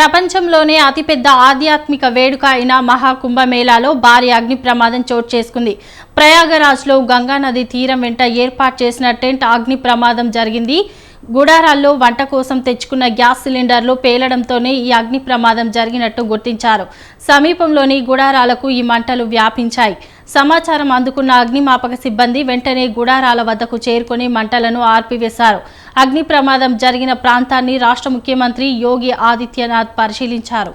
ప్రపంచంలోనే అతిపెద్ద ఆధ్యాత్మిక వేడుక అయిన మహాకుంభమేళాలో భారీ అగ్ని ప్రమాదం చోటు చేసుకుంది. ప్రయాగరాజ్లో గంగానది తీరం వెంట ఏర్పాటు చేసిన టెంట్ అగ్ని ప్రమాదం జరిగింది. గుడారాల్లో వంట కోసం తెచ్చుకున్న గ్యాస్ సిలిండర్లు పేలడంతోనే ఈ అగ్ని ప్రమాదం జరిగినట్టు గుర్తించారు. సమీపంలోని గుడారాలకు ఈ మంటలు వ్యాపించాయి. సమాచారం అందుకున్న అగ్నిమాపక సిబ్బంది వెంటనే గుడారాల వద్దకు చేరుకుని మంటలను ఆర్పివేశారు. అగ్ని ప్రమాదం జరిగిన ప్రాంతాన్ని రాష్ట్ర ముఖ్యమంత్రి యోగి ఆదిత్యనాథ్ పరిశీలించారు.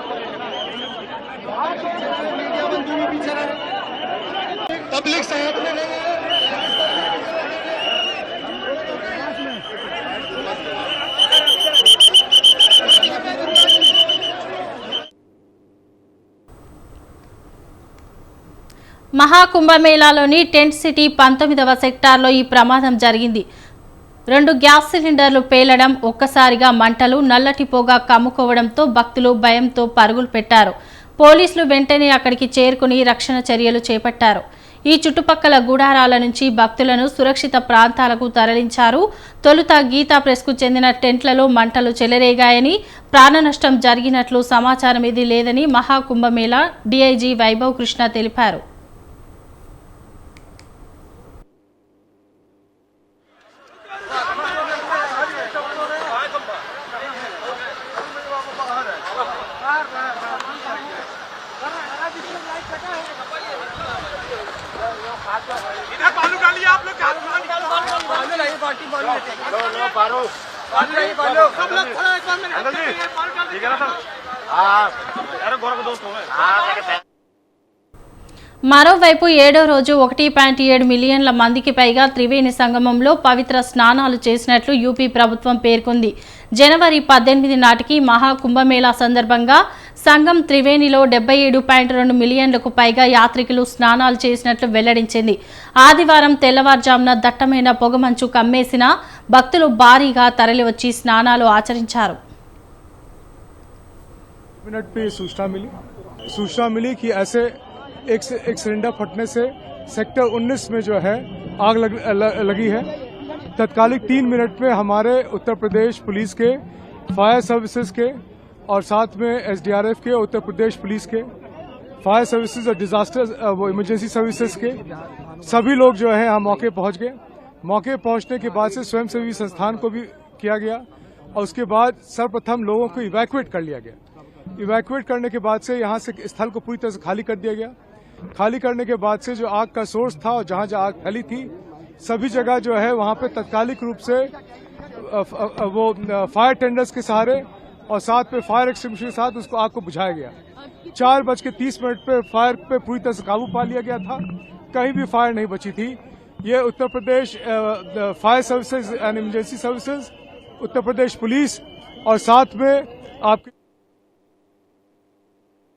में नहीं है మహాకుంభమేళాలోని టెంట్ సిటీ పంతొమ్మిదవ సెక్టార్లో ఈ ప్రమాదం జరిగింది రెండు గ్యాస్ సిలిండర్లు పేలడం ఒక్కసారిగా మంటలు నల్లటి పొగ కమ్ముకోవడంతో భక్తులు భయంతో పరుగులు పెట్టారు పోలీసులు వెంటనే అక్కడికి చేరుకుని రక్షణ చర్యలు చేపట్టారు ఈ చుట్టుపక్కల గుడారాల నుంచి భక్తులను సురక్షిత ప్రాంతాలకు తరలించారు. తొలుత గీతా ప్రెస్కు చెందిన టెంట్లలో మంటలు చెలరేగాయని ప్రాణనష్టం జరిగినట్లు సమాచారం ఇది లేదని మహాకుంభమేళా డీఐజీ వైభవ్ కృష్ణ తెలిపారు. इधर बालू डालिए आप लोग हाथ में निकालो बालू लाइए पार्टी बालू लो लो बालू बालू लाइए बालू सब लोग थोड़ा एक बार में अंकल जी बालू डाल ठीक है हाँ। अरे गोरा का दोस्त हो मैं हाँ మరోవైపు ఏడో రోజు ఒకటి పాయింట్ ఏడు మిలియన్ల మందికి పైగా త్రివేణి సంగమంలో పవిత్ర స్నానాలు చేసినట్లు యూపీ ప్రభుత్వం పేర్కొంది జనవరి పద్దెనిమిది నాటికి మహా కుంభమేళా సందర్భంగా సంఘం త్రివేణిలో డెబ్బై ఏడు పాయింట్ రెండు మిలియన్లకు పైగా యాత్రికులు స్నానాలు చేసినట్లు వెల్లడించింది ఆదివారం తెల్లవారుజామున దట్టమైన పొగమంచు కమ్మేసిన భక్తులు భారీగా తరలివచ్చి స్నానాలు ఆచరించారు मिनट पे ये सूचना मिली सूचना मिली कि ऐसे एक से एक सिलेंडर फटने से सेक्टर 19 में जो है आग लग, ल- लगी है। तत्कालिक तीन मिनट में हमारे उत्तर प्रदेश पुलिस के फायर सर्विसेज़ के और साथ में एसडीआरएफ के उत्तर प्रदेश पुलिस के फायर सर्विसेज़ और डिजास्टर वो इमरजेंसी सर्विसेज़ के सभी लोग जो है यहाँ मौके पहुँच गए। मौके पहुँचने के बाद से स्वयंसेवी संस्थान को भी किया गया और उसके बाद सर्वप्रथम लोगों को इवैक्यूएट कर लिया गया। इवैक्यूएट करने के बाद से यहाँ से स्थल को पूरी तरह से खाली कर दिया गया। खाली करने के बाद से जो आग का सोर्स था और जहाँ जहाँ आग फैली थी, सभी जगह जो है वहाँ पे तत्कालिक रूप से वो फायर टेंडर्स के सहारे और साथ में फायर एक्सटिंग्विशर के साथ उसको आग को बुझाया गया। चार बज के तीस मिनट पे फायर पे पूरी तरह से काबू पा लिया गया था। कहीं भी फायर नहीं बची थी। ये Uttar Pradesh fire services and emergency services Uttar Pradesh police और साथ में आपके